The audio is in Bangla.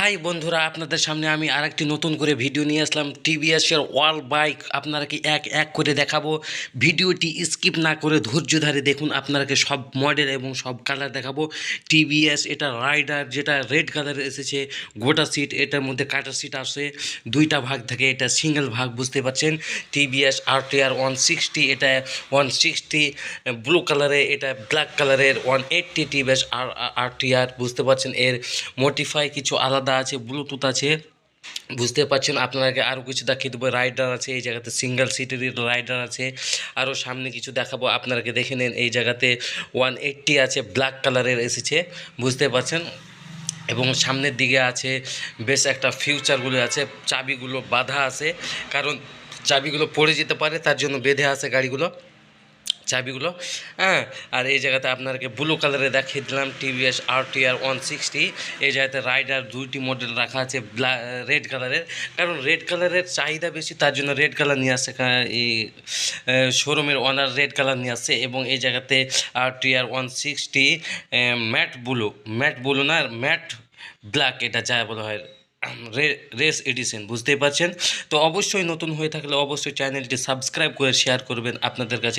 হাই বন্ধুরা, আপনাদের সামনে আমি আরেকটি নতুন করে ভিডিও নিয়ে আসলাম। টিভিএসের ওয়াল বাইক আপনারা কি এক এক করে দেখাবো? ভিডিওটি স্কিপ না করে ধৈর্য ধরে দেখুন, আপনারাকে সব মডেল এবং সব কালার দেখাবো। টিভিএস, এটা রাইডার, যেটা রেড কালারের এসেছে, গোটা সিট, এটার মধ্যে কাটার সিট আসে দুইটা ভাগ থাকে, এটা সিঙ্গেল ভাগ, বুঝতে পারছেন? TVS R T R one sixty এটা ওয়ান সিক্সটি ব্লু কালারে এটা ব্ল্যাক কালারের one eighty TVS R R T R বুঝতে পারছেন? এর মোটিফাই কিছু আলাদা আছে ব্লুটুথ আছে। বুঝতে পারছেন? আপনাকে আরও কিছু দেখিয়ে দেবো। রাইডার আছে, এই জায়গাতে সিঙ্গেল সিটের রাইডার আছে। আরও সামনে কিছু দেখাবো। আপনাকে দেখে নেন, এই জায়গাতে ওয়ান এইট্টি আছে ব্ল্যাক কালারের এসেছে। বুঝতে পারছেন? এবং সামনের দিকে আছে, বেশ একটা ফিউচারগুলো আছে। চাবিগুলো বাঁধা আছে, কারণ চাবিগুলো পড়ে যেতে পারে, তার জন্য বেঁধে আছে গাড়িগুলো। চাবিগুলো হ্যাঁ? আর এই জায়গাতে আপনাকে ব্লু কালারে দেখিয়ে দিলাম TVS R T R one sixty এই জায়গাতে রাইডার দুইটি মডেল রাখা আছে রেড কালারের কারণ রেড কালারের চাহিদা বেশি, তার জন্য রেড কালার নিয়ে আসছে এই শোরুমের ওনার রেড কালার নিয়ে আসছে এবং এই জায়গাতে R T R one sixty matte blue matte blue না ম্যাট ব্ল্যাক এটা যা বলা হয় রেস এডিশন বুঝতেই পারছেন? তো অবশ্যই নতুন হয়ে থাকলে অবশ্যই চ্যানেলটি সাবস্ক্রাইব করে শেয়ার করবেন। আপনাদের কাছে